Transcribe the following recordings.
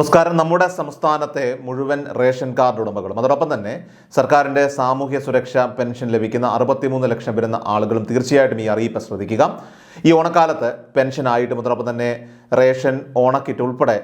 നമസ്കാരം. നമ്മുടെ സംസ്ഥാനത്തെ മുഴുവൻ റേഷൻ കാർഡ് ഉടമകളും അതോടൊപ്പം തന്നെ സർക്കാരിന്റെ സാമൂഹ്യ സുരക്ഷാ പെൻഷൻ ലഭിക്കുന്ന അറുപത്തിമൂന്ന് ലക്ഷം വരുന്ന ആളുകളും തീർച്ചയായിട്ടും ഈ അറിയിപ്പ് ശ്രദ്ധിക്കുക. ഈ ഓണക്കാലത്ത് പെൻഷനായിട്ടും അതോടൊപ്പം തന്നെ റേഷൻ ഓണക്കിറ്റ് ഉൾപ്പെടെ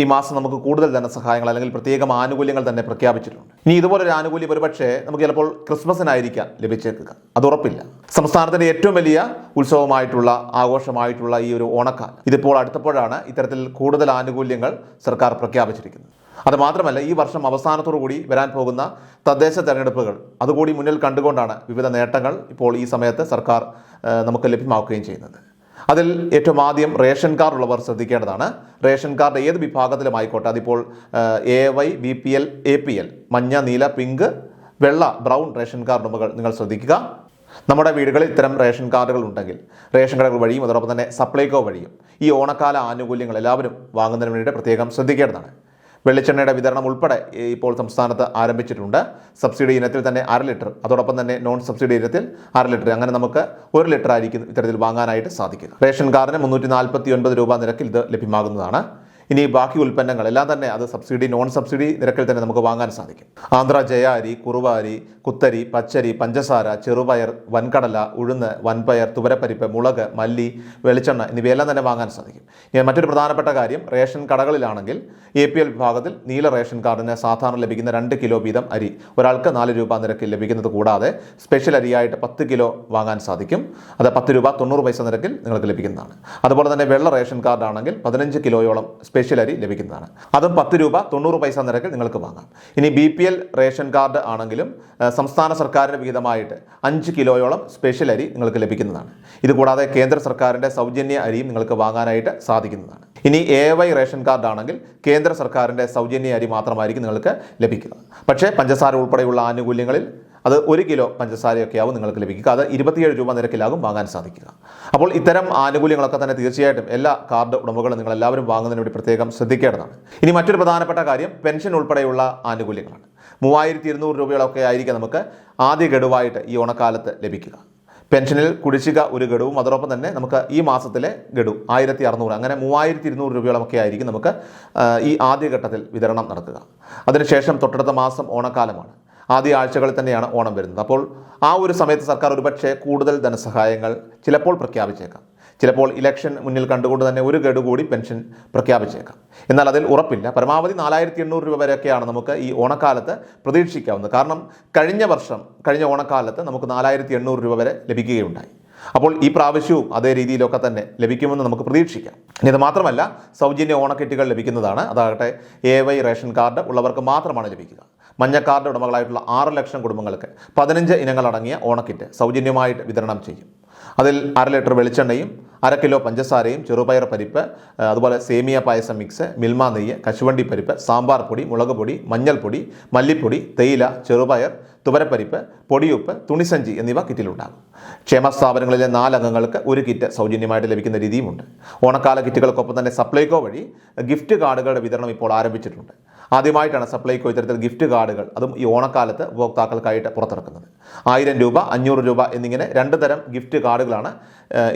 ഈ മാസം നമുക്ക് കൂടുതൽ ധനസഹായങ്ങൾ അല്ലെങ്കിൽ പ്രത്യേകം ആനുകൂല്യങ്ങൾ തന്നെ പ്രഖ്യാപിച്ചിട്ടുണ്ട്. ഇനി ഇതുപോലൊരു ആനുകൂല്യം ഒരുപക്ഷെ നമുക്ക് ചിലപ്പോൾ ക്രിസ്മസിനായിരിക്കാം ലഭിച്ചേക്കുക. അത് ഉറപ്പില്ല. സംസ്ഥാനത്തിന്റെ ഏറ്റവും വലിയ ഉത്സവമായിട്ടുള്ള ആഘോഷമായിട്ടുള്ള ഈ ഒരു ഓണക്കാലം. ഇതിപ്പോൾ അടുത്തപ്പോഴാണ് ഇത്തരത്തിൽ കൂടുതൽ ആനുകൂല്യങ്ങൾ സർക്കാർ പ്രഖ്യാപിച്ചിരിക്കുന്നത്. അതുമാത്രമല്ല ഈ വർഷം അവസാനത്തോടു കൂടി വരാൻ പോകുന്ന തദ്ദേശ തെരഞ്ഞെടുപ്പുകൾ അതുകൂടി മുന്നിൽ കണ്ടുകൊണ്ടാണ് വിവിധ നേട്ടങ്ങൾ ഇപ്പോൾ ഈ സമയത്ത് സർക്കാർ നമുക്ക് ലഭ്യമാക്കുകയും ചെയ്യുന്നത്. അതിൽ ഏറ്റവും ആദ്യം റേഷൻ കാർഡ് ഉള്ളവർ ശ്രദ്ധിക്കേണ്ടതാണ്. റേഷൻ കാർഡ് ഏത് വിഭാഗത്തിലും ആയിക്കോട്ടെ അതിപ്പോൾ A Y B P L A P L മഞ്ഞ നീല പിങ്ക് വെള്ള ബ്രൗൺ റേഷൻ കാർഡ് ഉടമകൾ നിങ്ങൾ ശ്രദ്ധിക്കുക. നമ്മുടെ വീടുകളിൽ ഇത്തരം റേഷൻ കാർഡുകൾ ഉണ്ടെങ്കിൽ റേഷൻ കടകൾ വഴിയും അതോടൊപ്പം തന്നെ സപ്ലൈകോ വഴിയും ഈ ഓണക്കാല ആനുകൂല്യങ്ങൾ എല്ലാവരും വാങ്ങുന്നതിന് വേണ്ടിയിട്ട് പ്രത്യേകം ശ്രദ്ധിക്കേണ്ടതാണ്. വെളിച്ചെണ്ണയുടെ വിതരണം ഉൾപ്പെടെ ഇപ്പോൾ സംസ്ഥാനത്ത് ആരംഭിച്ചിട്ടുണ്ട്. സബ്സിഡി ഇനത്തിൽ തന്നെ അര ലിറ്റർ അതോടൊപ്പം തന്നെ നോൺ സബ്സിഡി ഇനത്തിൽ അര ലിറ്റർ. അങ്ങനെ നമുക്ക് ഒരു ലിറ്റർ ആയിരിക്കും ഇത്തരത്തിൽ വാങ്ങാനായിട്ട് സാധിക്കുക. റേഷൻ കാർഡിന് മുന്നൂറ്റി രൂപ നിരക്കിൽ ഇത് ലഭ്യമാകുന്നതാണ്. ഇനി ബാക്കി ഉൽപ്പന്നങ്ങൾ എല്ലാം തന്നെ അത് സബ്സിഡി നോൺ സബ്സിഡി നിരക്കിൽ തന്നെ നമുക്ക് വാങ്ങാൻ സാധിക്കും. ആന്ധ്ര ജയ അരി കുത്തരി പച്ചരി പഞ്ചസാര ചെറുപയർ വൻകടല ഉഴുന്ന് വൻപയർ തുവരപ്പരിപ്പ് മുളക് മല്ലി വെളിച്ചെണ്ണ എന്നിവയെല്ലാം തന്നെ വാങ്ങാൻ സാധിക്കും. ഇനി മറ്റൊരു പ്രധാനപ്പെട്ട കാര്യം റേഷൻ കടകളിലാണെങ്കിൽ എ പി എൽ വിഭാഗത്തിൽ നീല റേഷൻ കാർഡിന് സാധാരണ ലഭിക്കുന്ന രണ്ട് കിലോ വീതം അരി ഒരാൾക്ക് നാല് രൂപ നിരക്കിൽ ലഭിക്കുന്നത് കൂടാതെ സ്പെഷ്യൽ അരിയായിട്ട് പത്ത് കിലോ വാങ്ങാൻ സാധിക്കും. അത് പത്ത് രൂപ തൊണ്ണൂറ് പൈസ നിരക്കിൽ നിങ്ങൾക്ക് ലഭിക്കുന്നതാണ്. അതുപോലെ തന്നെ വെള്ള റേഷൻ കാർഡാണെങ്കിൽ പതിനഞ്ച് കിലോയോളം സ്പെഷ്യൽ അരി ലഭിക്കുന്നതാണ്. അതും പത്ത് രൂപ തൊണ്ണൂറ് പൈസ നിരക്കിൽ നിങ്ങൾക്ക് വാങ്ങാം. ഇനി B P L ration card ആണെങ്കിലും സംസ്ഥാന സർക്കാരിന് വിഹിതമായിട്ട് അഞ്ച് കിലോയോളം സ്പെഷ്യൽ അരി നിങ്ങൾക്ക് ലഭിക്കുന്നതാണ്. ഇതുകൂടാതെ കേന്ദ്ര സർക്കാരിന്റെ സൗജന്യ അരിയും നിങ്ങൾക്ക് വാങ്ങാനായിട്ട് സാധിക്കുന്നതാണ്. ഇനി എ വൈ റേഷൻ കാർഡ് ആണെങ്കിൽ കേന്ദ്ര സർക്കാരിന്റെ സൗജന്യ അരി മാത്രമായിരിക്കും നിങ്ങൾക്ക് ലഭിക്കുക. പക്ഷേ പഞ്ചസാര ഉൾപ്പെടെയുള്ള ആനുകൂല്യങ്ങളിൽ അത് ഒരു കിലോ പഞ്ചസാരയൊക്കെ ആവും നിങ്ങൾക്ക് ലഭിക്കുക. അത് ഇരുപത്തിയേഴ് രൂപ നിരക്കിലാകും വാങ്ങാൻ സാധിക്കുക. അപ്പോൾ ഇത്തരം ആനുകൂല്യങ്ങളൊക്കെ തന്നെ തീർച്ചയായിട്ടും എല്ലാ കാർഡ് ഉടമകളും നിങ്ങൾ എല്ലാവരും വാങ്ങുന്നതിന് വേണ്ടി പ്രത്യേകം ശ്രദ്ധിക്കേണ്ടതാണ്. ഇനി മറ്റൊരു പ്രധാനപ്പെട്ട കാര്യം പെൻഷൻ ഉൾപ്പെടെയുള്ള ആനുകൂല്യങ്ങളാണ്. മൂവായിരത്തി ഇരുന്നൂറ് രൂപകളൊക്കെ ആയിരിക്കും നമുക്ക് ആദ്യ ഗഡുവായിട്ട് ഈ ഓണക്കാലത്ത് ലഭിക്കുക. പെൻഷനിൽ കുടിശ്ശിക ഒരു ഗഡുവും അതോടൊപ്പം തന്നെ നമുക്ക് ഈ മാസത്തിലെ ഗഡു ആയിരത്തി അറുന്നൂറ് അങ്ങനെ മൂവായിരത്തി ഇരുന്നൂറ് രൂപയോളമൊക്കെ ആയിരിക്കും നമുക്ക് ഈ ആദ്യഘട്ടത്തിൽ വിതരണം നടക്കുക. അതിനുശേഷം തൊട്ടടുത്ത മാസം ഓണക്കാലമാണ്. ആദ്യ ആഴ്ചകളിൽ തന്നെയാണ് ഓണം വരുന്നത്. അപ്പോൾ ആ ഒരു സമയത്ത് സർക്കാർ ഒരുപക്ഷെ കൂടുതൽ ധനസഹായങ്ങൾ ചിലപ്പോൾ പ്രഖ്യാപിച്ചേക്കാം. ചിലപ്പോൾ ഇലക്ഷൻ മുന്നിൽ കണ്ടുകൊണ്ട് തന്നെ ഒരു ഗഡു കൂടി പെൻഷൻ പ്രഖ്യാപിച്ചേക്കാം. എന്നാൽ അതിൽ ഉറപ്പില്ല. പരമാവധി നാലായിരത്തി എണ്ണൂറ് രൂപ വരെയൊക്കെയാണ് നമുക്ക് ഈ ഓണക്കാലത്ത് പ്രതീക്ഷിക്കാവുന്നത്. കാരണം കഴിഞ്ഞ വർഷം കഴിഞ്ഞ ഓണക്കാലത്ത് നമുക്ക് നാലായിരത്തി എണ്ണൂറ് രൂപ വരെ ലഭിക്കുകയുണ്ടായി. അപ്പോൾ ഈ പ്രാവശ്യവും അതേ രീതിയിലൊക്കെ തന്നെ ലഭിക്കുമെന്ന് നമുക്ക് പ്രതീക്ഷിക്കാം. ഇനി ഇത് മാത്രമല്ല സൗജന്യ ഓണക്കിറ്റുകൾ ലഭിക്കുന്നതാണ്. അതാകട്ടെ എ വൈ റേഷൻ കാർഡ് ഉള്ളവർക്ക് മാത്രമാണ് ലഭിക്കുക. മഞ്ഞ കാർഡ് ഉടമകളായിട്ടുള്ള ആറ് ലക്ഷം കുടുംബങ്ങൾക്ക് പതിനഞ്ച് ഇനങ്ങളടങ്ങിയ ഓണക്കിറ്റ് സൗജന്യമായിട്ട് വിതരണം ചെയ്യും. അതിൽ അര ലിറ്റർ വെളിച്ചെണ്ണയും അര കിലോ പഞ്ചസാരയും ചെറുപയർ പരിപ്പ് അതുപോലെ സേമിയ പായസം മിക്സ് മിൽമ നെയ്യ് കശുവണ്ടി പരിപ്പ് സാമ്പാർ പൊടി മുളക് പൊടി മഞ്ഞൾപ്പൊടി മല്ലിപ്പൊടി തേയില ചെറുപയർ തുവരപ്പരിപ്പ് പൊടിയുപ്പ് തുണിസഞ്ചി എന്നിവ കിറ്റിലുണ്ടാകും. ക്ഷേമ സ്ഥാപനങ്ങളിലെ നാലംഗങ്ങൾക്ക് ഒരു കിറ്റ് സൗജന്യമായിട്ട് ലഭിക്കുന്ന രീതിയുമുണ്ട്. ഓണക്കാല കിറ്റുകൾക്കൊപ്പം തന്നെ സപ്ലൈകോ വഴി ഗിഫ്റ്റ് കാർഡുകളുടെ വിതരണം ഇപ്പോൾ ആരംഭിച്ചിട്ടുണ്ട്. ആദ്യമായിട്ടാണ് സപ്ലൈകോ ഇത്തരത്തിൽ ഗിഫ്റ്റ് കാർഡുകൾ അതും ഈ ഓണക്കാലത്ത് ഉപഭോക്താക്കൾക്കായിട്ട് പുറത്തിറക്കുന്നത്. ആയിരം രൂപ അഞ്ഞൂറ് രൂപ എന്നിങ്ങനെ രണ്ട് തരം ഗിഫ്റ്റ് കാർഡുകളാണ്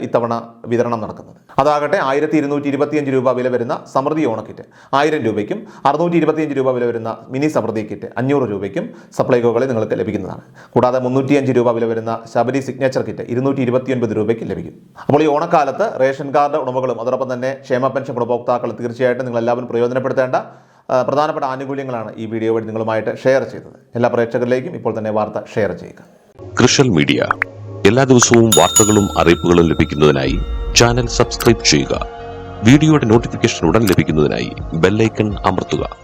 ഇത്തവണ വിതരണം നടക്കുന്നത്. അതാകട്ടെ ആയിരത്തി ഇരുന്നൂറ്റി ഇരുപത്തിയഞ്ച് രൂപ വില വരുന്ന സമൃദ്ധി ഓണക്കിറ്റ് ആയിരം രൂപയ്ക്കും അറുന്നൂറ്റി ഇരുപത്തിയഞ്ച് രൂപ വില വരുന്ന മിനി സമൃദ്ധി കിറ്റ് അഞ്ഞൂറ് രൂപയ്ക്കും സപ്ലൈകോകളെ നിങ്ങൾക്ക് ലഭിക്കുന്നതാണ്. കൂടാതെ മുന്നൂറ്റിയഞ്ച് രൂപ വില വരുന്ന ശബരി സിഗ്നേച്ചർ കിറ്റ് ഇരുന്നൂറ്റി ഇരുപത്തിയൊൻപത് രൂപയ്ക്ക് ലഭിക്കും. അപ്പോൾ ഈ ഓണക്കാലത്ത് റേഷൻ കാർഡ് ഉടമകളും അതോടൊപ്പം തന്നെ ക്ഷേമ പെൻഷൻ ഗുണഭോക്താക്കളും തീർച്ചയായിട്ടും നിങ്ങൾ എല്ലാവരും പ്രയോജനപ്പെടുത്തേണ്ട പ്രധാനപ്പെട്ട ആനുകൂല്യങ്ങളാണ് ഈ വീഡിയോ വഴി നിങ്ങളുമായിട്ട് ഷെയർ ചെയ്തത്. എല്ലാ പ്രേക്ഷകരിലേക്കും ഇപ്പോൾ തന്നെ വാർത്ത ഷെയർ ചെയ്യുക. കൃഷൽ മീഡിയ. എല്ലാ ദിവസവും വാർത്തകളും അറിയിപ്പുകളും ലഭിക്കുന്നതിനായി ചാനൽ സബ്സ്ക്രൈബ് ചെയ്യുക. വീഡിയോയുടെ നോട്ടിഫിക്കേഷൻ ഉടൻ ലഭിക്കുന്നതിനായി ബെല്ലൈക്കൺ അമർത്തുക.